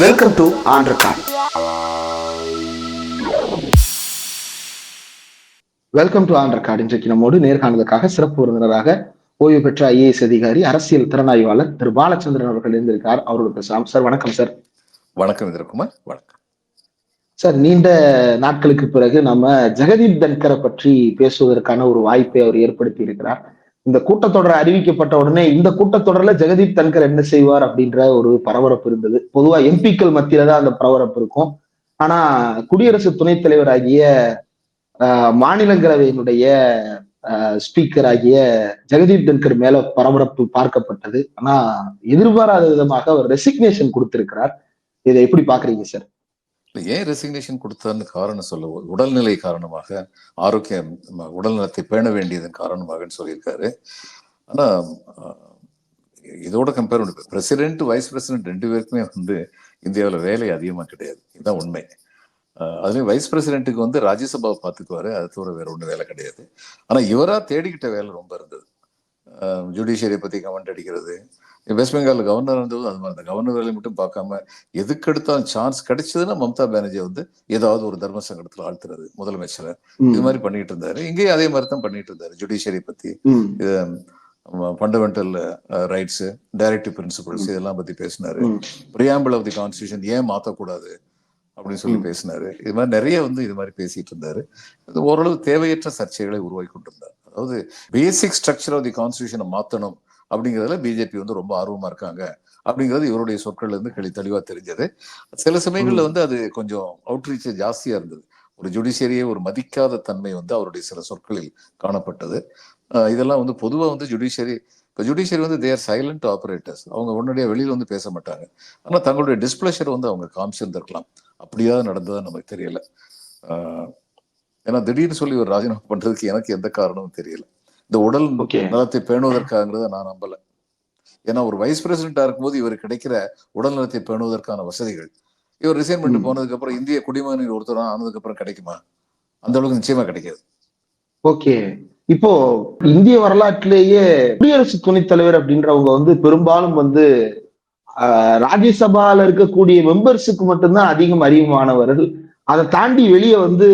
Welcome to ஆண்ட்ரகான் welcome to ஆண்ட்ரகாட் இன்றைக்கு நம்மோடு நேர்காணலுக்காக சிறப்பு விருந்தினராக ஓய்வு பெற்ற ஐஏஎஸ் அதிகாரி அரசியல் திறனாய்வாளர் திரு பாலச்சந்திரன் அவர்கள் இருந்திருக்கார் அவரோட பேசலாம். சார் வணக்கம் சார். வணக்கம் இதற்குமார் வணக்கம். சார் நீண்ட நாட்களுக்கு பிறகு நம்ம ஜெகதீப் தன்கரை பற்றி பேசுவதற்கான ஒரு வாய்ப்பை அவர் ஏற்படுத்தி இருக்கிறார். இந்த கூட்டத்தொடர் அறிவிக்கப்பட்ட உடனே இந்த கூட்டத்தொடர்ல ஜெகதீப் தன்கர் என்ன செய்வார் அப்படின்ற ஒரு பரபரப்பு இருந்தது. பொதுவா எம்பிக்கள் மத்தியில தான் அந்த பரபரப்பு இருக்கும். ஆனா குடியரசு துணைத் தலைவர் ஆகிய ஆஹ், மாநிலங்களவையினுடைய ஸ்பீக்கர் ஆகிய ஜெகதீப் தன்கர் மேல பரபரப்பு பார்க்கப்பட்டது. ஆனா எதிர்பாராத விதமாக அவர் ரெசிக்னேஷன் கொடுத்திருக்கிறார். இதை எப்படி பாக்குறீங்க சார் ஏன் ரெசிக்னேஷன் கொடுத்தான்னு காரணம் சொல்ல உடல்நிலை காரணமாக ஆரோக்கியம் உடல்நலத்தை பேண வேண்டியதன் காரணமாகன்னு சொல்லியிருக்காரு. ஆனா இதோட கம்பேர் பண்ணி பிரசிடென்ட் வைஸ் பிரசிடென்ட் ரெண்டு பேருக்குமே வந்து இந்தியாவில் வேலை அதிகமா கிடையாது. இதுதான் உண்மை. அதுலேயும் வைஸ் பிரசிடென்ட்டுக்கு வந்து ராஜ்யசபாவை பார்த்துக்குவாரு அது தவிர வேற ஒன்றும் வேலை கிடையாது. ஆனா இவரா தேடிக்கிட்ட வேலை ரொம்ப இருந்தது. ஜுடிஷியரியை பத்தி கமெண்ட் அடிக்கிறது. வெஸ்ட் பெங்கால் கவர்னர் இருந்தது அது மாதிரி தான். கவர்னர் வேலையை மட்டும் பார்க்காம எதுக்கெடுத்தாலும் சான்ஸ் கிடைச்சதுன்னா மம்தா பானர்ஜி வந்து ஏதாவது ஒரு தர்ம சங்கடத்துல ஆழ்த்துறது முதலமைச்சரை. இது மாதிரி பண்ணிட்டு இருந்தாரு. இங்கேயும் அதே மாதிரி தான் பண்ணிட்டு இருந்தாரு ஜுடிஷியரி பத்தி. ஃபண்டமெண்டல் ரைட்ஸ் டைரக்டிவ் பிரின்சிபல்ஸ் இதெல்லாம் பத்தி பேசினாரு. பிரியாம்பிள் ஆஃப் தி கான்ஸ்டியூஷன் ஏன் மாத்தக்கூடாது அப்படின்னு சொல்லி பேசினாரு. இது மாதிரி நிறைய வந்து இது மாதிரி பேசிட்டு இருந்தாரு. ஓரளவு தேவையற்ற சர்ச்சைகளை உருவாக்கி கொண்டிருந்தார். அதாவது பேசிக் ஸ்ட்ரக்சர் ஆஃப் தி கான்ஸ்டியூஷனை மாத்தணும் அப்படிங்கிறதுல பிஜேபி வந்து ரொம்ப ஆர்வமா இருக்காங்க. அப்படிங்கிறது இவருடைய சொற்கள்ல இருந்து கிளி தெளிவா தெரிஞ்சது. சில சமயங்கள்ல வந்து அது கொஞ்சம் அவுட்ரீச் ஜாஸ்தியா இருந்தது. ஒரு ஜுடிஷியரியை ஒரு மதிக்காத தன்மை வந்து அவருடைய சில சொற்களில் காணப்பட்டது. இதெல்லாம் வந்து பொதுவா வந்து ஜுடிஷியரி இப்போ ஜுடிஷியரி வந்து தேர் சைலண்ட் ஆபரேட்டர்ஸ் அவங்க உடனடியாக வெளியில வந்து பேச மாட்டாங்க. ஆனா தங்களுடைய டிஸ்பிளஷர் வந்து அவங்க காமிச்சிருந்திருக்கலாம். அப்படியாவது நடந்ததா நமக்கு தெரியல. ஏன்னா திடீர்னு சொல்லி ஒரு ராஜினாமா பண்றதுக்கு எனக்கு எந்த காரணமும் தெரியல. இந்த உடல். நலத்தை பேணுவதற்காங்கிறத நான் நம்பல. ஏன்னா ஒரு வைஸ் பிரசிடென்டா இருக்கும்போது இவர் கிடைக்கிற உடல் நலத்தை பேணுவதற்கான வசதிகள். இவர் ரிசைன் பண்ணிட்டு. போனதுக்கு அப்புறம் இந்திய குடிமகனில் ஒருத்தரா ஆனதுக்கு அப்புறம் கிடைக்குமா? அந்த அளவுக்கு நிச்சயமா கிடைக்காது. ஓகே. இப்போ இந்திய வரலாற்றிலேயே குடியரசு துணைத் தலைவர் அப்படின்றவங்க வந்து பெரும்பாலும் வந்து ராஜ்யசபால இருக்கக்கூடிய மெம்பர்ஸுக்கு மட்டும்தான் அதிகம் அறிமுகமானவர்கள். அதை தாண்டி வெளியே வந்து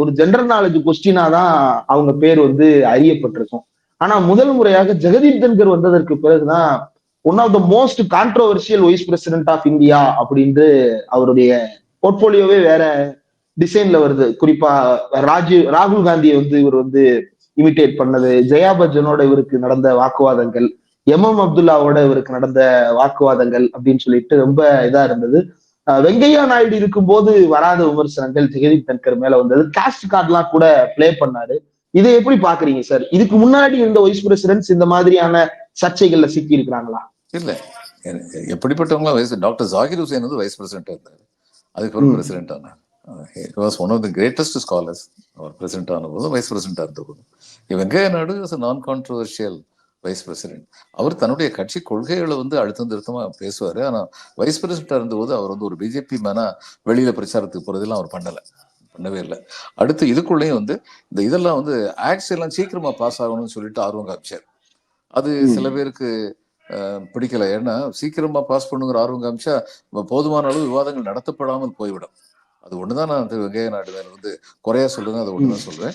ஒரு ஜென்ரல் நாலேஜ் கொஸ்டினா தான் அவங்க பேர் வந்து அறியப்பட்டிருக்கும். ஆனா முதல் முறையாக ஜெகதீப் தன்கர் வந்ததற்கு பிறகுதான் one of the most controversial vice president of India அப்படின்ட்டு அவருடைய போர்ட்போலியோவே வேற டிசைன்ல வருது. குறிப்பா ராஜீவ் ராகுல் காந்தியை வந்து இவர் வந்து இமிட்டேட் பண்ணது ஜெயா பச்சனோட இவருக்கு நடந்த வாக்குவாதங்கள் எம் எம் அப்துல்லாவோட இவருக்கு நடந்த வாக்குவாதங்கள் அப்படின்னு சொல்லிட்டு ரொம்ப இதா இருந்தது. வெங்கையா நாயுடு இருக்கும்போது வராத விமர்சனங்கள் ஜெகதீப் தன்கர் மேல வந்தது. காஸ்ட் கார்ட்லாம் கூட ப்ளே பண்ணாரு. இதை எப்படி பாக்குறீங்க சார் இதுக்கு முன்னாடி இருந்த வைஸ் பிரசிடென்ட்ஸ் இந்த மாதிரியான சர்ச்சைகள்ல சிக்கி இருக்கிறாங்களா? இல்ல. எ- எப்படிப்பட்டவங்களா வைஸ் டாக்டர் ஜாகிர் ஹுசேன் வந்து வைஸ் பிரசிடென்டா இருந்தாரு. அதுக்கப்புறம் ம். பிரசிடென்ட் ஆனார். Was one of the greatest scholars our president ஆன போதும் வைஸ் பிரசிடென்டா இருந்த போதும் Venkaiah Naidu was non controversial vice president அவர் தன்னுடைய கட்சி கொள்கைகளை வந்து அழுத்தம் திருத்தமா பேசுவாரு. ஆனா வைஸ் பிரசிடென்டா இருந்தபோது அவர் வந்து ஒரு பிஜேபி மேனா வெளியில பிரச்சாரத்துக்கு போறதெல்லாம் அவர் பண்ணல. பண்ணவே இல்லை. அடுத்து இதுக்குள்ளேயும் வந்து இந்த இதெல்லாம் வந்து ஆக்ட்ஸ் எல்லாம் சீக்கிரமா பாஸ் ஆகணும்னு சொல்லிட்டு ஆர்வம் காமிச்சார். அது. சில பேருக்கு பிடிக்கல. ஏன்னா சீக்கிரமா பாஸ் பண்ணுங்கிற ஆர்வம் காமிச்சா போதுமான அளவு விவாதங்கள் நடத்தப்படாமல் போய்விடும். அது ஒண்ணுதான் நான் வெங்கைய நாயுடு மேல வந்து குறையா சொல்லுங்க அது ஒண்ணுதான் சொல்றேன்.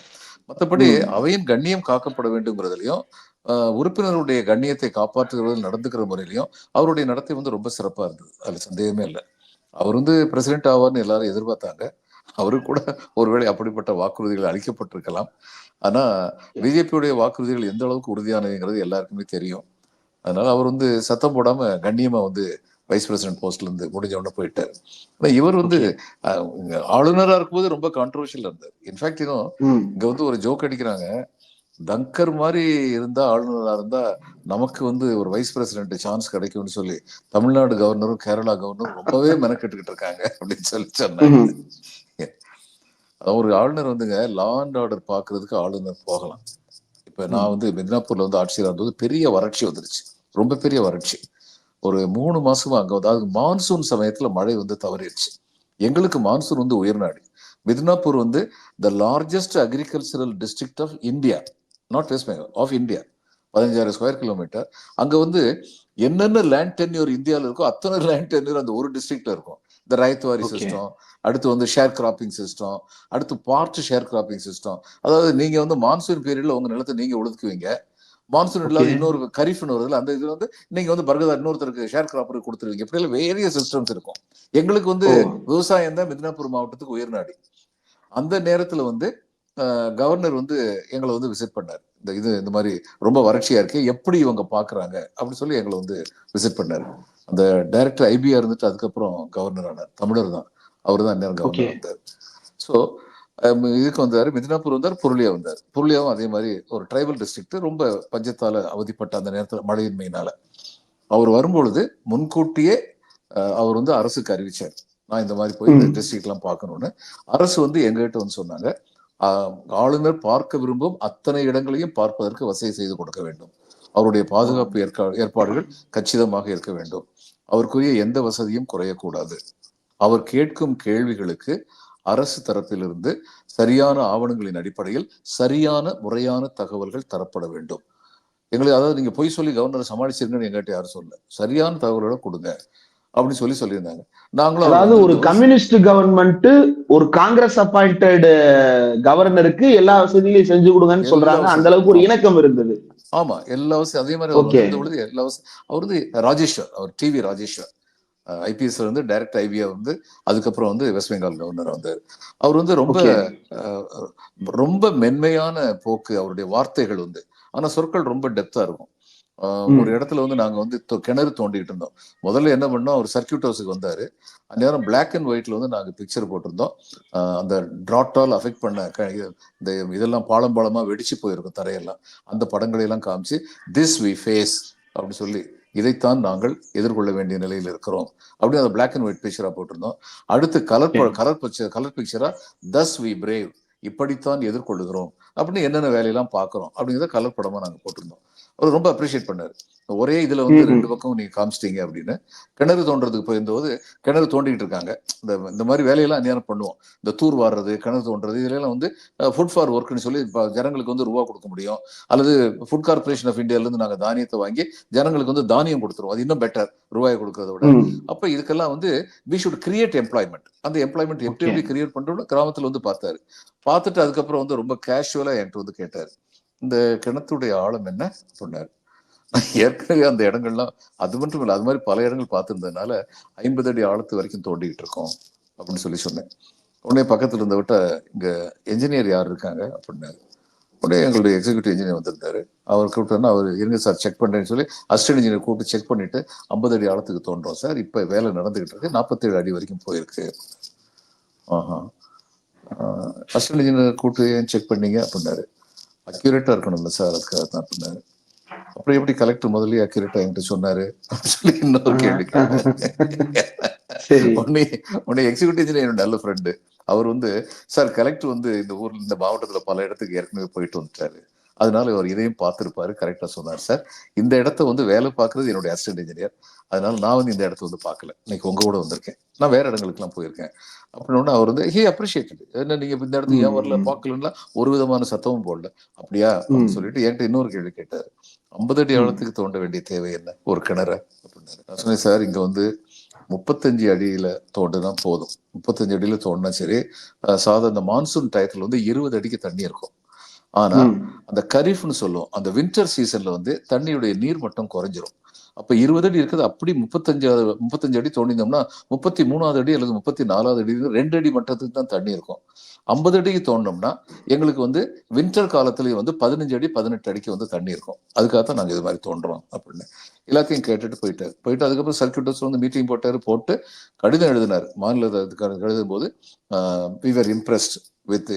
மற்றபடி. அவையின் கண்ணியம் காக்கப்பட வேண்டுங்கிறதுலையும் உறுப்பினருடைய கண்ணியத்தை காப்பாற்றுகிறதில் நடந்துக்கிற முறையிலையும் அவருடைய நடத்தை வந்து ரொம்ப சிறப்பா இருந்தது. அதுல சந்தேகமே இல்லை. அவர் வந்து பிரசிடென்ட் ஆவார்னு எல்லாரும் எதிர்பார்த்தாங்க. அவருக்கு கூட ஒருவேளை அப்படிப்பட்ட வாக்குறுதிகள் அளிக்கப்பட்டிருக்கலாம். ஆனா பிஜேபியுடைய வாக்குறுதிகள் எந்த அளவுக்கு உறுதியானதுங்கிறது எல்லாருக்குமே தெரியும். அதனால அவர் வந்து சத்தம் போடாம கண்ணியமா வந்து வைஸ் பிரசிடென்ட் போஸ்ட்ல இருந்து முடிஞ்ச உடனே போயிட்டாரு. ஆனா இவர் வந்து ஆளுநரா இருக்கும்போது ரொம்ப கான்ட்ரவர்ஷியல் இருந்தார். இன்ஃபேக்ட் இன்னும். இங்க வந்து ஒரு ஜோக் அடிக்கிறாங்க. தங்கர் மாதிரி இருந்தா ஆளுநரா இருந்தா நமக்கு வந்து ஒரு வைஸ் பிரசிடென்ட் சான்ஸ் கிடைக்கும்னு சொல்லி தமிழ்நாடு கவர்னரும் கேரளா கவர்னரும் ரொம்பவே மெனக்கெட்டுக்கிட்டு இருக்காங்க அப்படின்னு சொல்லி சொன்னாங்க. ஒரு ஆளுநர் வந்துங்க லா அண்ட் ஆர்டர் பாக்குறதுக்கு ஆளுநர் போகலாம். இப்ப நான் வந்து மித்னாப்பூர்ல வந்து ஆட்சியர் இருந்தது பெரிய வறட்சி வந்துருச்சு. ரொம்ப பெரிய வறட்சி. ஒரு மூணு மாசமா அங்க வந்து அதாவது மான்சூன் சமயத்துல மழை வந்து தவறிடுச்சு. எங்களுக்கு மான்சூன் வந்து உயர்நாடு. மித்னாப்பூர் வந்து the largest agricultural district of India not West Bengal of India பதினஞ்சாயிரம் ஸ்கொயர் கிலோமீட்டர் அங்க வந்து என்னென்ன லேண்ட் டென்யூர் இந்தியாவில் இருக்கோ அத்தனை லேண்ட் டென்யூர் அந்த ஒரு டிஸ்ட்ரிக்ட்ல இருக்கும். இந்த ரைத்துவாரி. சிஸ்டம் அடுத்து வந்து ஷேர் கிராப்பிங் சிஸ்டம் அடுத்து பார்ட் ஷேர் கிராப்பிங் சிஸ்டம் அதாவது நீங்க வந்து மான்சூன் பீரியட்ல உங்க நிலத்தை நீங்க ஒதுக்குவீங்க. மான்சூன் இல்லாத. இன்னொரு கரிஃப்னு வருதுல அந்த இது வந்து நீங்க வந்து பர்கதார் இன்னொருத்தருக்கு ஷேர் கிராப்பருக்கு கொடுத்துருவீங்க. இப்படி வேரிய சிஸ்டம்ஸ் இருக்கும். எங்களுக்கு வந்து. விவசாயம் தான் மிதினாப்பூர் மாவட்டத்துக்கு உயர்நாடி. அந்த நேரத்துல வந்து கவர்னர் வந்து எங்களை வந்து விசிட் பண்ணார். இந்த இது இந்த மாதிரி ரொம்ப வறட்சியா இருக்கு. எப்படி இவங்க பாக்குறாங்க? அப்படின்னு சொல்லி எங்களை வந்து விசிட் பண்ணாரு. அந்த டைரக்டர் ஐபிஆர் இருந்துட்டு அதுக்கப்புறம் கவர்னர் ஆனார். தமிழர் தான். அவர் தான் நேரம். கவர்னர் வந்தார். ஸோ இதுக்கு வந்தாரு. மிதினாப்பூர் வந்தார். புருளியா வந்தார். புருளியாவும் அதே மாதிரி ஒரு ட்ரைபல் டிஸ்ட்ரிக்ட் ரொம்ப பஞ்சத்தால அவதிப்பட்ட அந்த நேரத்துல மழையின்மையினால. அவர் வரும்பொழுது முன்கூட்டியே அவர் வந்து அரசுக்கு அறிவிச்சார். நான் இந்த மாதிரி போய் இந்த ம். டிஸ்ட்ரிக்ட் எல்லாம் பார்க்கணும்னு. அரசு வந்து எங்ககிட்ட வந்து சொன்னாங்க. ஆளுநர் பார்க்க விரும்பும் அத்தனை இடங்களையும் பார்ப்பதற்கு வசதி செய்து கொடுக்க வேண்டும். அவருடைய பாதுகாப்பு ஏற்கா- ஏற்பாடுகள் கச்சிதமாக இருக்க வேண்டும். அவருக்குரிய எந்த வசதியும் குறையக்கூடாது. அவர் கேட்கும் கேள்விகளுக்கு அரசு தரப்பிலிருந்து சரியான ஆவணங்களின் அடிப்படையில் சரியான முறையான தகவல்கள் தரப்பட வேண்டும். எங்களுக்கு அதாவது நீங்க பொய் சொல்லி கவர்னரை சமாளிச்சிருங்கன்னு எங்கிட்ட யாரும் சொல்ல சரியான தகவலோட கொடுங்க. அப்படின்னு சொல்லி சொல்லியிருந்தாங்க. நாங்களும் அதாவது ஒரு கம்யூனிஸ்ட் கவர்மெண்ட் ஒரு காங்கிரஸ் அப்பாயிண்டட் கவர்னருக்கு எல்லா வசதிகளையும் செஞ்சு கொடுங்கன்னு சொல்றாங்க. அந்த. அளவுக்கு ஒரு இணக்கம் இருந்தது. ஆமா. எல்லா வசதி அதே மாதிரி பொழுது எல்லா வசதி அவர் வந்து ராஜேஸ்வர் அவர் டிவி ராஜேஸ்வர். ஐபிஎஸ் வந்து டைரக்ட் ஐபியா வந்து அதுக்கப்புறம் வந்து வெஸ்ட் பெங்கால் கவர்னர் வந்தார். அவர் வந்து ரொம்ப ரொம்ப மென்மையான போக்கு அவருடைய வார்த்தைகள் வந்து. ஆனா சொற்கள் ரொம்ப டெப்தா இருக்கும். ஒரு இடத்துல வந்து நாங்க வந்து கிணறு தோண்டிட்டு இருந்தோம். முதல்ல என்ன பண்ணோம் அவர் சர்க்கியூட் ஹவுஸுக்கு வந்தாரு. அந்த நேரம் பிளாக் அண்ட் ஒயிட்ல வந்து நாங்க பிக்சர் போட்டிருந்தோம். அந்த டிராட்டால் அஃபெக்ட் பண்ண இந்த இதெல்லாம் பாலம் பாலமா வெடிச்சு போயிருக்கும் தரையெல்லாம். அந்த படங்களை எல்லாம் காமிச்சு திஸ் வி ஃபேஸ் அப்படி சொல்லி இதைத்தான் நாங்கள் எதிர்கொள்ள வேண்டிய நிலையில் இருக்கிறோம். அப்படி அந்த பிளாக் அண்ட் ஒயிட் பிக்சரா போட்டிருந்தோம். அடுத்து கலர் கலர் பிக்சர் கலர் பிக்சரா தஸ் வி பிரேவ் இப்படித்தான் எதிர்கொள்ளுகிறோம். அப்படின்னு என்னென்ன வேலையெல்லாம் பார்க்கிறோம் அப்படிங்கிறத கலர் படமா நாங்க போட்டிருந்தோம். அவர் ரொம்ப அப்ரிஷியேட் பண்ணாரு. ஒரே இதுல வந்து. ரெண்டு பக்கம் நீங்க காமிச்சிட்டீங்க அப்படின்னு. கிணறு தோன்றதுக்கு போயிருந்தபோது கிணறு தோண்டிட்டு இருக்காங்க. இந்த இந்த மாதிரி வேலையெல்லாம் அந்நேரம் பண்ணுவோம். இந்த தூர் வாடுறது கிணறு தோன்றது இதுல வந்து ஃபுட் ஃபார் ஒர்க்னு சொல்லி இப்ப ஜனங்களுக்கு வந்து ரூபா கொடுக்க முடியும். அல்லது ஃபுட் கார்பரேஷன் ஆஃப் இந்தியால இருந்து நாங்க தானியத்தை வாங்கி ஜனங்களுக்கு வந்து தானியம் கொடுத்துருவோம். அது இன்னும் பெட்டர் ரூபாயை கொடுக்கறத விட. அப்ப இதுக்கெல்லாம் வந்து வி ஷுட் கிரியேட் எம்ப்ளாய்மெண்ட் அந்த எம்ப்ளாய்மெண்ட் எப்படி. எப்படி கிரியேட் பண்றோம்னு கிராமத்துல வந்து பார்த்தாரு. பார்த்துட்டு அதுக்கப்புறம் வந்து ரொம்ப கேஷுவலா என்கிட்ட வந்து கேட்டாரு. இந்த கிணத்துடைய ஆழம் என்ன? சொன்னார். ஏற்கனவே அந்த இடங்கள்லாம் அது மட்டும் இல்லை அது மாதிரி பல இடங்கள் பார்த்துருந்ததுனால ஐம்பது அடி ஆழத்து வரைக்கும் தோண்டிக்கிட்டு இருக்கோம் அப்படின்னு சொல்லி சொன்னேன். உடனே பக்கத்தில் இருந்த விட்ட இங்கே என்ஜினியர் யார் இருக்காங்க? அப்படின்னாரு. உடனே எங்களுடைய எக்ஸிக்யூட்டிவ் இன்ஜினியர் வந்திருந்தாரு. அவர் கூப்பிட்டோன்னா அவர் இருங்க சார் செக் பண்ணுறேன்னு சொல்லி அசிஸ்டன்ட் இன்ஜினியர் கூப்பிட்டு செக் பண்ணிட்டு ஐம்பது அடி ஆழத்துக்கு தோன்றோம் சார் இப்போ வேலை நடந்துகிட்டு இருக்கு. நாற்பத்தேழு அடி வரைக்கும் போயிருக்கு. ஆஹா. அசிஸ்டன்ட் இன்ஜினியர் கூப்பிட்டு ஏன் செக் பண்ணீங்க? அப்படின்னாரு. அக்யூரேட்டா இருக்கணும்ல சார் அதுக்காக தான் அப்படின்னாரு அப்புறம் எப்படி கலெக்டர் முதல்லயே அக்யூரேட்டா என்கிட்ட சொன்னாரு? சொல்லி இன்னொரு கேள்வி உடனே உடனே இன்ஜினியர் என்னோட நல்ல ஃப்ரெண்டு அவர் வந்து சார் கலெக்டர் வந்து இந்த ஊர்ல இந்த மாவட்டத்துல பல இடத்துக்கு ஏற்கனவே போயிட்டு வந்துட்டாரு. அதனால அவர் இதையும் பார்த்திருப்பாரு கரெக்டா சொன்னார் சார். இந்த இடத்த வந்து வேலை பார்க்கறது என்னுடைய அசிஸ்டன்ட் இன்ஜினியர் அதனால நான் வந்து இந்த இடத்த வந்து பார்க்கல. இன்னைக்கு உங்க கூட வந்திருக்கேன். நான் வேற இடங்களுக்குலாம் போயிருக்கேன். அப்படின்னு அவர் வந்து ஹே அப்ரிஷியேட்டட் என்ன நீங்க இந்த இடத்துக்கு ஏன் வரல. பார்க்கலன்னா ஒரு விதமான சத்தமும் போடல. அப்படியா? அப்படின்னு. சொல்லிட்டு என்கிட்ட இன்னொரு கேள்வி கேட்டாரு. ஐம்பது அடி. ஆழத்துக்கு தோண்ட வேண்டிய தேவை என்ன? ஒரு கிணற? அப்படின்னாரு. நான் சொன்னேன் சார் இங்க வந்து முப்பத்தஞ்சு அடியில தோண்டுனா போதும். முப்பத்தஞ்சு அடியில தோண்டினா சரி. அஹ் சாதா இந்த மான்சூன் டயத்துல வந்து இருபது அடிக்கு தண்ணி இருக்கும். ஆனா ம். அந்த கரீஃப்னு சொல்லுவோம். அந்த வின்டர் சீசன்ல வந்து தண்ணியுடைய நீர் மட்டம் குறைஞ்சிரும். அப்ப இருபது அடி இருக்குது. அப்படி முப்பத்தஞ்சாவது முப்பத்தஞ்சு அடி தோண்டினோம்னா முப்பத்தி மூணாவது அடி அல்லது முப்பத்தி நாலாவது அடி ரெண்டு அடி மட்டத்துக்கு தான் தண்ணி இருக்கும். ஐம்பது அடிக்கு தோண்டினோம்னா எங்களுக்கு வந்து வின்டர் காலத்துலயும் வந்து பதினஞ்சு அடி பதினெட்டு அடிக்கு வந்து தண்ணி இருக்கும். அதுக்காக தான் நாங்க இது மாதிரி தோன்றோம் அப்படின்னு. எல்லாத்தையும் கேட்டுட்டு போயிட்டாரு. போயிட்டு அதுக்கப்புறம் சர்க்கியூட் ஹவுஸ்ல வந்து மீட்டிங் போட்டாரு போட்டு கடிதம் எழுதினார். மாநில எழுதும் போது we were impressed with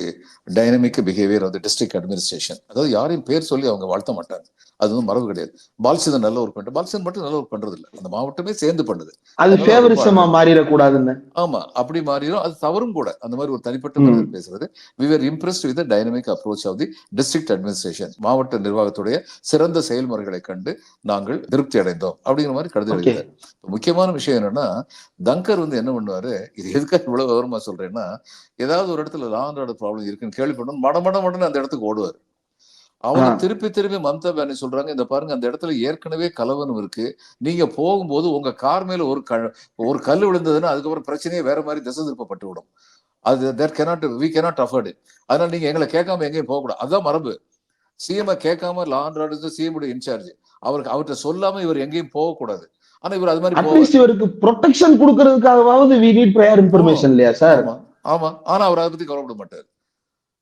dynamic behaviour of the district administration அதாவது யாரையும் பேர் சொல்லி அவங்க வாழ்த்த மாட்டாங்க. அது வந்து மரபு கிடையாது. பால்சிதன் நல்ல ஒர்க் பண்ணிட்டு பால்சிதன் மட்டும் நல்ல ஒர்க் பண்றது இல்லை. அந்த மாவட்டமே சேர்ந்து பண்ணுது. அது ஃபேவரிசமா மாறிடக்கூடாதுன்னு. ஆமா அப்படி மாறிடும் அது தவறும் கூட. அந்த மாதிரி ஒரு தனிப்பட்ட ம். மனிதர் பேசுறது. We are impressed with dynamic approach of the district administration மாவட்ட நிர்வாகத்துடைய சிறந்த செயல்முறைகளை கண்டு நாங்கள் திருப்தி அடைந்தோம். அப்படிங்கிற மாதிரி. எழுதினார் இப்ப முக்கியமான விஷயம் என்னன்னா தங்கர் வந்து என்ன பண்ணுவாரு? இது எதுக்காக இவ்வளவு விவரமா சொல்றேன்னா ஏதாவது ஒரு இடத்துல லா ஆர்டர் ப்ராப்ளம் இருக்குன்னு கேள்விப்பட்டோம். மட மட மடன்னு அந்த இடத்துக்கு ஓடுவார். அவங்க. திருப்பி திருப்பி மம்தா பானர்ஜி சொல்றாங்க இந்த பாருங்க அந்த இடத்துல ஏற்கனவே கலவரம் இருக்கு. நீங்க போகும்போது உங்க கார் மேல ஒரு க ஒரு கல் விழுந்ததுன்னா அதுக்கப்புறம் பிரச்சனையே வேற மாதிரி திசை திருப்பப்பட்டு விடும். அது that cannot we afford. it அதனால நீங்க எங்களை கேட்காம எங்கேயும் போகக்கூடாது அதான் மரபு. சிஎம் கேட்காம லா சிஎம் இன்சார்ஜ். அவருக்கு அவர்கிட்ட சொல்லாம இவர் எங்கேயும் போகக்கூடாது ஆனா இவர் அது மாதிரி இவருக்கு ப்ரொடெக்ஷன் கொடுக்கறதுக்காகவாவது வி நீட் ப்ரையர் இன்ஃபர்மேஷன் இல்லையா சார் ஆமா. ஆனா அவர் அதை பத்தி கவலைப்பட மாட்டார்.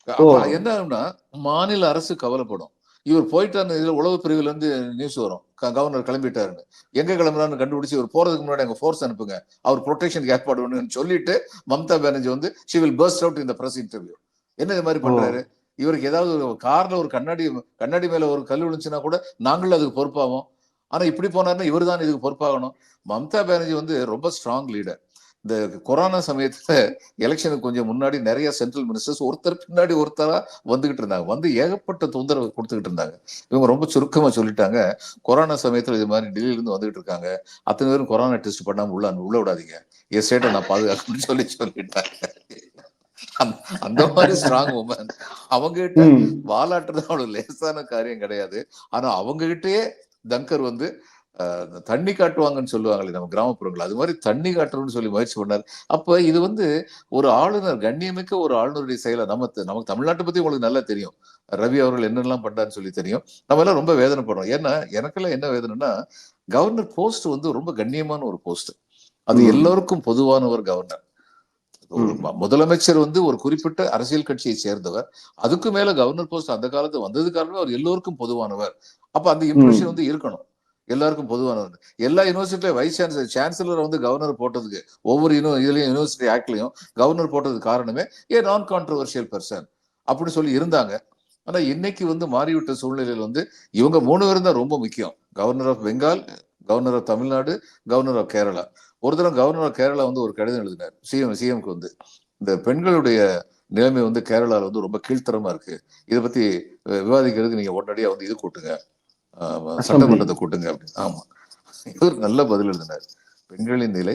ஓ. அப்ப என்ன ஆகும்னா மாநில அரசு கவலைப்படும். இவர் போயிட்டு அந்த இதுல உளவு பிரிவுல இருந்து நியூஸ் வரும். கவர்னர் கிளம்பிட்டாருன்னு. எங்க கிளம்புறான்னு கண்டுபிடிச்சு இவர் போறதுக்கு முன்னாடி அங்க ஃபோர்ஸ் அனுப்புங்க. அவர் ப்ரொடெக்ஷன் ஏற்பாடு பண்ணுன்னு சொல்லிட்டு மம்தா பானர்ஜி வந்து ஷி வில் பர்ஸ்ட் அவுட் இந்த பிரஸ் இன்டர்வியூ என்ன இது மாதிரி பண்றாரு? இவருக்கு ஏதாவது ஒரு கார்ல ஒரு கண்ணாடி கண்ணாடி மேல ஒரு கல் விழுந்துச்சுன்னா கூட நாங்களும் அதுக்கு பொறுப்பாகும் ஆனா இப்படி போனாருன்னா இவர் தான் இதுக்கு பொறுப்பாகணும். மம்தா பானர்ஜி வந்து ரொம்ப ஸ்ட்ராங் லீடர் இந்த கொரோனா சமயத்துல எலெக்ஷனுக்கு கொஞ்சம் முன்னாடி நிறைய சென்ட்ரல் மினிஸ்டர்ஸ் ஒருத்தர் பின்னாடி ஒருத்தரா வந்துகிட்டு இருந்தாங்க. வந்து ஏகப்பட்ட தொந்தரவு கொடுத்துக்கிட்டு இருந்தாங்க. இவங்க ரொம்ப சுருக்கமா சொல்லிட்டாங்க. கொரோனா சமயத்துல இது மாதிரி டெல்லியில இருந்து வந்துகிட்டு இருக்காங்க. அத்தனை பேரும் கொரோனா டெஸ்ட் பண்ணாம உள்ள உள்ள விடாதீங்க. என் ஸ்டேட்டை நான் பாதுகாக்கணும்னு சொல்லி சொல்லிட்டாங்க. அந்த- மாதிரி ஸ்ட்ராங் உமன் அவங்க கிட்ட. வாலாட்டுறது அவ்வளவு லேசான காரியம் கிடையாது. ஆனா அவங்க கிட்டயே தங்கர் வந்து தண்ணி காட்டுவாங்கன்னு சொல்லுவாங்களே நம்ம கிராமப்புறங்கள் அது மாதிரி தண்ணி காட்டணும்னு சொல்லி முயற்சி பண்ணார். அப்ப இது வந்து ஒரு ஆளுநர் கண்ணியமிக்க ஒரு ஆளுநருடைய செயலை நம்ம நமக்கு தமிழ்நாட்டை பத்தி உங்களுக்கு நல்லா தெரியும். ரவி அவர்கள் என்னெல்லாம் பண்ணாருன்னு சொல்லி தெரியும். நம்ம எல்லாம் ரொம்ப வேதனைப்படுறோம். ஏன்னா எனக்கெல்லாம் என்ன வேதனைன்னா கவர்னர் போஸ்ட் வந்து ரொம்ப கண்ணியமான ஒரு போஸ்ட். அது. எல்லோருக்கும் பொதுவான ஒரு கவர்னர் முதலமைச்சர் வந்து ஒரு குறிப்பிட்ட அரசியல் கட்சியை சேர்ந்தவர். அதுக்கு மேல கவர்னர் போஸ்ட் அந்த காலத்து வந்தது காரணமே அவர் எல்லோருக்கும் பொதுவானவர். அப்ப அந்த இம்ப்ரெஷன் வந்து இருக்கணும். எல்லாருக்கும் பொதுவானவர் எல்லா யூனிவர்சிட்டியில வைஸ் சான்சலர் சான்சலர் வந்து கவர்னர் போட்டதுக்கு ஒவ்வொரு யூனி இதுலையும் யூனிவர்சிட்டி ஆக்ட்லையும் கவர்னர் போட்டதுக்கு காரணமே ஏ நான் கான்ட்ரவர்ஷியல் பர்சன் அப்படி சொல்லி இருந்தாங்க. ஆனா இன்னைக்கு வந்து மாறிவிட்ட சூழ்நிலையில் வந்து இவங்க மூணு பேரும் தான் ரொம்ப முக்கியம். Governor of Bengal governor of Tamil Nadu governor of Kerala ஒரு தடவை கவர்னர் ஆஃப் கேரளா வந்து ஒரு கடிதம் எழுதினார். சிஎம் சிஎம்க்கு வந்து இந்த பெண்களுடைய நிலைமை வந்து கேரளால வந்து ரொம்ப கீழ்த்தரமா இருக்கு. இதை பத்தி விவாதிக்கிறதுக்கு நீங்க உடனடியாக வந்து இது கூட்டுங்க. சட்டமன்றத்தை கூட்டுங்க அப்படின்னு. ஆமா. இவர் நல்ல பதில் எழுதினார். பெண்களின் நிலை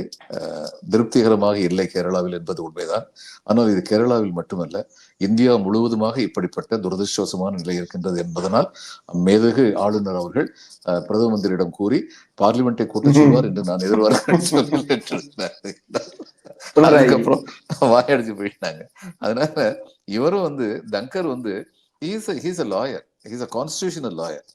திருப்திகரமாக இல்லை கேரளாவில் என்பது உண்மைதான். ஆனால் இது கேரளாவில் மட்டுமல்ல இந்தியா முழுவதுமாக இப்படிப்பட்ட துரதிருஷ்டவசமான நிலை இருக்கின்றது என்பதனால் மேதகு ஆளுநர் அவர்கள் பிரதம மந்திரியிடம் கூறி பார்லிமெண்டை கூட்டச் சொல்வார் என்று நான் எதிர்பார்க்கிறேன். அதுக்கப்புறம் வாயடிச்சு போயிட்டாங்க. அதனால இவரும் வந்து தங்கர் வந்து he's he's a lawyer he's a constitutional lawyer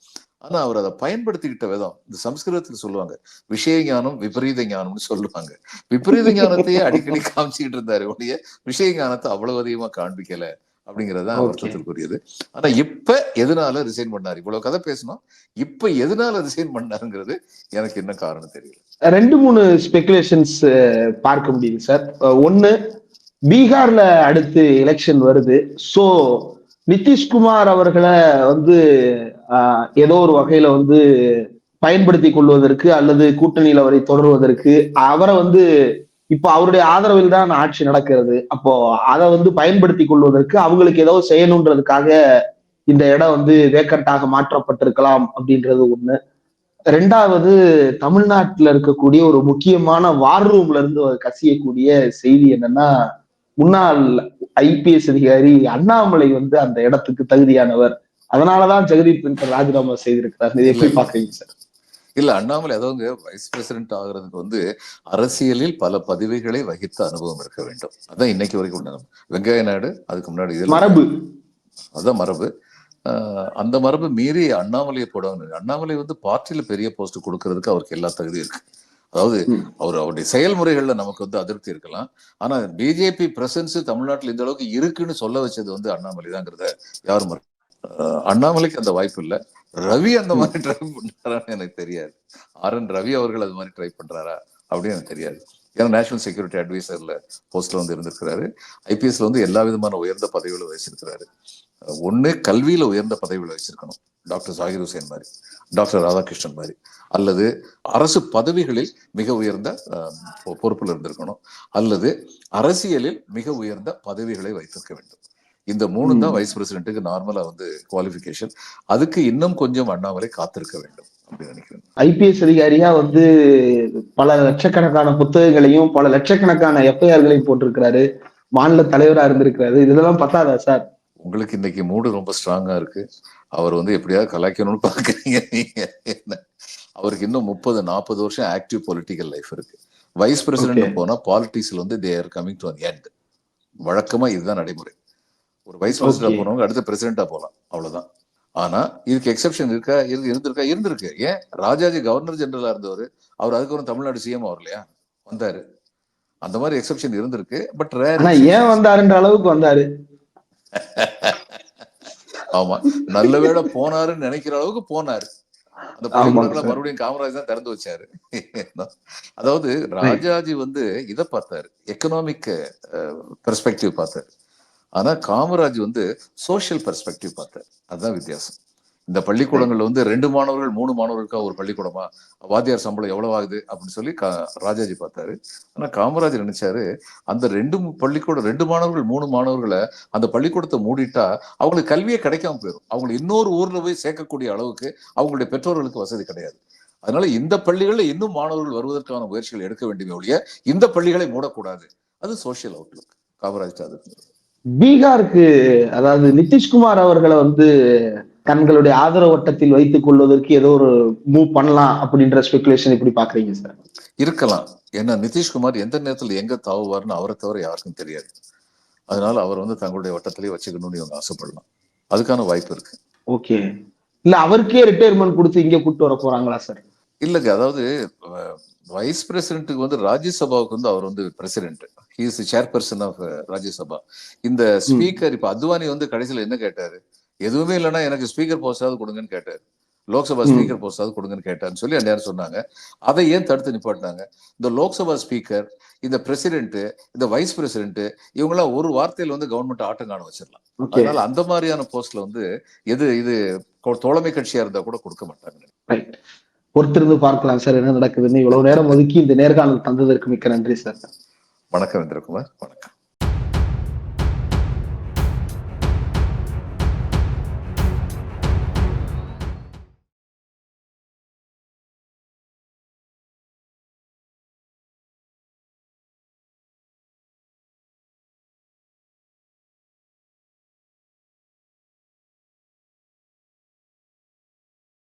ஆனா அவர் அதை பயன்படுத்திக்கிட்ட விதம் இந்த சம்ஸ்கிருதத்துல சொல்லுவாங்க. விஷய ஞானம் விபரீத ஞானம்னு சொல்லுவாங்க. விபரீத ஞானத்தையே அடிக்கடி காமிச்சுக்கிட்டு இருந்தாரு. ஒழிய விஷய ஞானத்தை அவ்வளவு அதிகமா காண்பிக்கல அப்படிங்கறது தான் Okay. வருத்தத்திற்குரியது ஆனா இப்ப எதனால ரிசைன் பண்ணாரு? இவ்வளவு கதை பேசணும். இப்ப எதனால ரிசைன் பண்ணாருங்கிறது எனக்கு என்ன காரணம் தெரியல. ரெண்டு மூணு ஸ்பெகுலேஷன்ஸ் பார்க்க முடியுது சார் ஒன்னு பீகார்ல அடுத்து எலெக்ஷன் வருது. சோ நிதிஷ்குமார் அவர்களை வந்து ஏதோ ஒரு வகையில வந்து பயன்படுத்தி கொள்வதற்கு அல்லது கூட்டணியில் அவரை தொடர்வதற்கு அவரை வந்து இப்போ அவருடைய ஆதரவில் தான் ஆட்சி நடக்கிறது. அப்போ அதை வந்து பயன்படுத்தி கொள்வதற்கு அவங்களுக்கு ஏதோ செய்யணுன்றதுக்காக இந்த இடம் வந்து வேக்கண்டாக மாற்றப்பட்டிருக்கலாம் அப்படின்றது ஒண்ணு. ரெண்டாவது தமிழ்நாட்டில் இருக்கக்கூடிய ஒரு முக்கியமான வார் ரூம்ல இருந்து கசியக்கூடிய செய்தி என்னன்னா முன்னாள் ஐபிஎஸ் அதிகாரி அண்ணாமலை வந்து அந்த இடத்துக்கு தகுதியானவர். அதனாலதான் ஜெகதீப் தங்கர் ராஜினாமா செய்திருக்கிறார். இதை எப்படி பாக்குறீங்க சார்? இல்ல அண்ணாமலை அதாவது வைஸ் பிரசிடென்ட் ஆகுறதுக்கு வந்து அரசியலில் பல பதவிகளை வகித்த அனுபவம் இருக்க வேண்டும். அதான் இன்னைக்கு வரைக்கும். வெங்கைய நாயுடு அதுக்கு முன்னாடி இதில் மரபு. அதான் மரபு. அந்த மரபு மீறி அண்ணாமலையை போடுவாங்க அண்ணாமலை வந்து பார்ட்டியில பெரிய போஸ்ட் கொடுக்கறதுக்கு அவருக்கு எல்லா தகுதியும் இருக்கு. அதாவது. அவர் அவருடைய செயல்முறைகள்ல நமக்கு வந்து அதிருப்தி இருக்கலாம். ஆனா பிஜேபி பிரசன்ஸ் தமிழ்நாட்டில் இந்த அளவுக்கு இருக்குன்னு சொல்ல வச்சது வந்து அண்ணாமலை தாங்கிறத யாரும் அண்ணாமலைக்கு அந்த வாய்ப்பு இல்லை. ரவி அந்த மாதிரி ட்ரை பண்றாரான்னு எனக்கு தெரியாது. ஆர் என் ரவி அவர்கள் அது மாதிரி ட்ரை பண்றாரா அப்படின்னு எனக்கு தெரியாது. ஏன்னா நேஷனல் செக்யூரிட்டி அட்வைசர்ல போஸ்ட்ல வந்து இருந்திருக்கிறாரு. ஐபிஎஸ்ல வந்து எல்லா விதமான உயர்ந்த பதவிகளும் வச்சிருக்கிறாரு ஒண்ணு கல்வியில உயர்ந்த பதவிகளை வச்சிருக்கணும் டாக்டர் ஜாகிர் ஹுசேன் மாதிரி டாக்டர் ராதாகிருஷ்ணன் மாதிரி. அல்லது அரசு பதவிகளில் மிக உயர்ந்த பொறுப்பில் இருந்திருக்கணும். அல்லது அரசியலில் மிக உயர்ந்த பதவிகளை வைத்திருக்க வேண்டும். இந்த மூணு தான். வைஸ் பிரசிடென்ட்டுக்கு நார்மலா வந்து குவாலிஃபிகேஷன் அதுக்கு இன்னும் கொஞ்சம் அண்ணாமலை காத்திருக்க வேண்டும் ஐபிஎஸ் அதிகாரியா வந்து பல லட்சக்கணக்கான புத்தகங்களையும் பல லட்சக்கணக்கான எஃப்ஐஆர்களையும் போட்டிருக்கிறாரு. மாநில தலைவரா இருந்திருக்கிறாரு. இதெல்லாம் பத்தாதா சார்? உங்களுக்கு இன்னைக்கு மூடு ரொம்ப ஸ்ட்ராங்கா இருக்கு. அவர் வந்து எப்படியாவது கலாய்க்கணும்னு பாக்குறீங்க. அவருக்கு இன்னும் முப்பது நாற்பது வருஷம் ஆக்டிவ் பொலிட்டிக்கல் லைஃப் இருக்கு. வைஸ். பிரசிடென்ட் போனா பாலிடிக்ஸ்ல வந்து they are coming to an end வழக்கமா இதுதான் நடைமுறை. ஒரு வைஸ் பிரசிடென்ட் Okay. போனவங்க அடுத்த பிரசிடென்டா போலாம். அவ்வளவுதான். ஆனா இதுக்கு எக்ஸெப்ஷன் இருக்கா? இரு- இருந்திருக்கா? இருந்திருக்கு. ஏன்? ராஜாஜி கவர்னர் ஜெனரலா இருந்தவர். அவர் அதுக்கப்புறம் தமிழ்நாடு சிஎம் அவர் இல்லையா? வந்தாரு. அந்த மாதிரி எக்ஸெப்ஷன் இருந்திருக்கு. பட் ஏன் வந்தாருன்ற அளவுக்கு வந்தாரு. ஆமா. நல்ல வேளை போனாருன்னு நினைக்கிற அளவுக்கு போனாரு. அந்த. மறுபடியும் காமராஜ் தான் திறந்து வச்சாரு. அதாவது ராஜாஜி வந்து இதை பார்த்தாரு. எக்கனாமிக் பெர்ஸ்பெக்டிவ் பார்த்தாரு. ஆனால் காமராஜ் வந்து சோஷியல் பெர்ஸ்பெக்டிவ் பார்த்தார் அதுதான் வித்தியாசம். இந்த பள்ளிக்கூடங்கள்ல வந்து ரெண்டு மாணவர்கள் மூணு மாணவர்களுக்கா ஒரு பள்ளிக்கூடமா? வாத்தியார் சம்பளம் எவ்வளவு ஆகுது அப்படின்னு சொல்லி கா- ராஜாஜி பார்த்தாரு. ஆனா காமராஜ் நினைச்சாரு அந்த ரெண்டு பள்ளிக்கூடம் ரெண்டு மாணவர்கள் மூணு மாணவர்களை அந்த பள்ளிக்கூடத்தை மூடிட்டா அவங்களுக்கு கல்வியே கிடைக்காம போயிடும் அவங்களை இன்னொரு ஊர்ல போய் சேர்க்கக்கூடிய அளவுக்கு அவங்களுடைய பெற்றோர்களுக்கு வசதி கிடையாது. அதனால இந்த பள்ளிகளில் இன்னும் மாணவர்கள் வருவதற்கான முயற்சிகள் எடுக்க வேண்டுமே ஒழிய இந்த பள்ளிகளை மூடக்கூடாது. அது சோஷியல் அவுட்லுக் காமராஜ் அது பீகாருக்கு அதாவது நிதிஷ்குமார் அவர்களை வந்து தங்களுடைய ஆதரவு வட்டத்தில் வைத்துக் கொள்வதற்கு ஏதோ ஒரு மூவ் பண்ணலாம் அப்படின்ற ஸ்பெகுலேஷன் இப்படி பாக்குறீங்க சார் இருக்கலாம். ஏன்னா நிதிஷ்குமார் எந்த நேரத்துல எங்க தாவுவார்னு அவரை தவிர யாருக்கும் தெரியாது. அதனால அவர் வந்து தங்களுடைய வட்டத்திலேயே வச்சுக்கணும்னு இவங்க ஆசைப்படலாம். அதுக்கான வாய்ப்பு இருக்கு. ஓகே இல்ல அவருக்கே ரிட்டையர்மெண்ட் கொடுத்து இங்க கூட்டு வர போறாங்களா சார் இல்லைங்க. அதாவது வைஸ் பிரசிடென்ட்டுக்கு வந்து ராஜ்யசபாவுக்கு வந்து அவர் வந்து president is chairperson of Rajya Sabha. இந்த ஸ்பீக்கர் இப்ப அத்வானி வந்து கடைசியில என்ன கேட்டாரு? எதுவுமே இல்லைன்னா எனக்கு ஸ்பீக்கர் போஸ்டாவது கொடுங்கன்னு கேட்டாரு. லோக்சபா. ஸ்பீக்கர் போஸ்டாவது கொடுங்கன்னு கேட்டாருன்னு சொல்லி அந்நேரம் சொன்னாங்க. அதை ஏன் தடுத்து நிப்பாட்டினாங்க? இந்த லோக்சபா ஸ்பீக்கர் இந்த பிரசிடென்ட் இந்த வைஸ் பிரசிடென்ட் இவங்கெல்லாம் ஒரு வார்த்தையில வந்து கவர்மெண்ட் ஆட்டம் காண வச்சிடலாம். அதனால அந்த மாதிரியான போஸ்ட்ல வந்து எது இது தோழமை கட்சியா இருந்தா கூட கொடுக்க மாட்டாங்க. பொறுத்திருந்து பார்க்கலாம் சார் என்ன நடக்குதுன்னு. இவ்வளவு நேரம் ஒதுக்கி இந்த நேர்காணல் தந்ததற்கு மிக்க நன்றி சார். வணக்கம் இந்திரகுமார். வணக்கம்.